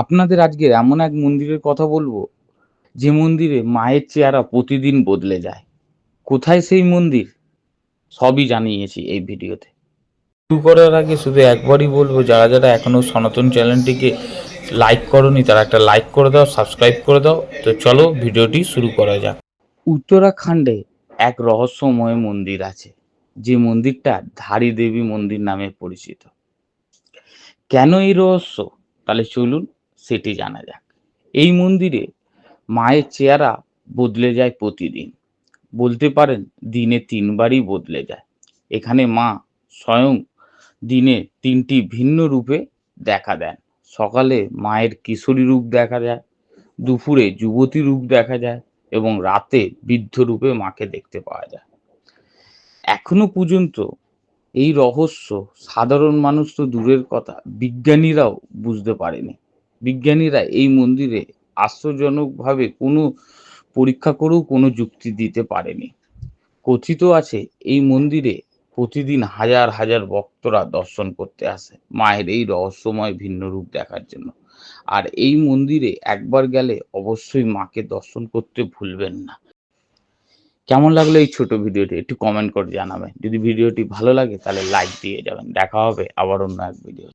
আপনাদের আজকে এমন এক মন্দিরের কথা বলব, যে মন্দিরে মায়ের চেহারা প্রতিদিন বদলে যায়। কোথায় সেই মন্দির? সবই জানিয়েছি এই ভিডিওতে। শুরু করার আগে শুধু একবারই বলব, যারা যারা এখনও সনাতন চ্যানেলটিকে লাইক করনি, তারা একটা লাইক করে দাও, সাবস্ক্রাইব করে দাও। তো চলো ভিডিওটি শুরু করা যাক। উত্তরাখণ্ডে এক রহস্যময় মন্দির আছে, যে মন্দিরটা ধারী দেবী মন্দির নামে পরিচিত। কেন এই রহস্য? তাহলে চলুন সেটি জানা যাক। এই মন্দিরে মায়ের চেহারা বদলে যায় প্রতিদিন। বলতে পারেন দিনে তিনবারই বদলে যায়। এখানে মা স্বয়ং দিনে তিনটি ভিন্ন রূপে দেখা দেন। সকালে মায়ের কিশোরী রূপ দেখা যায়, দুপুরে যুবতী রূপ দেখা যায় এবং রাতে বৃদ্ধ রূপে মাকে দেখতে পাওয়া যায়। এখনও পর্যন্ত এই রহস্য সাধারণ মানুষ তো দূরের কথা, বিজ্ঞানীরাও বুঝতে পারেনি। বিজ্ঞানীরা এই মন্দিরে আশ্চর্যজনকভাবে কোনো পরীক্ষা করেও কোনো যুক্তি দিতে পারেনি। কথিত আছে, এই মন্দিরে প্রতিদিন হাজার হাজার ভক্তরা দর্শন করতে আসে, মায়ের এই রহস্যময় ভিন্ন রূপ দেখার জন্য। আর এই মন্দিরে একবার গেলে অবশ্যই মাকে দর্শন করতে ভুলবেন না। কেমন লাগল এই ছোট ভিডিওটি? একটু কমেন্ট করে জানাবেন। যদি ভিডিওটি ভালো লাগে তাহলে লাইক দিয়ে যাবেন। দেখা হবে আবার অন্য এক ভিডিও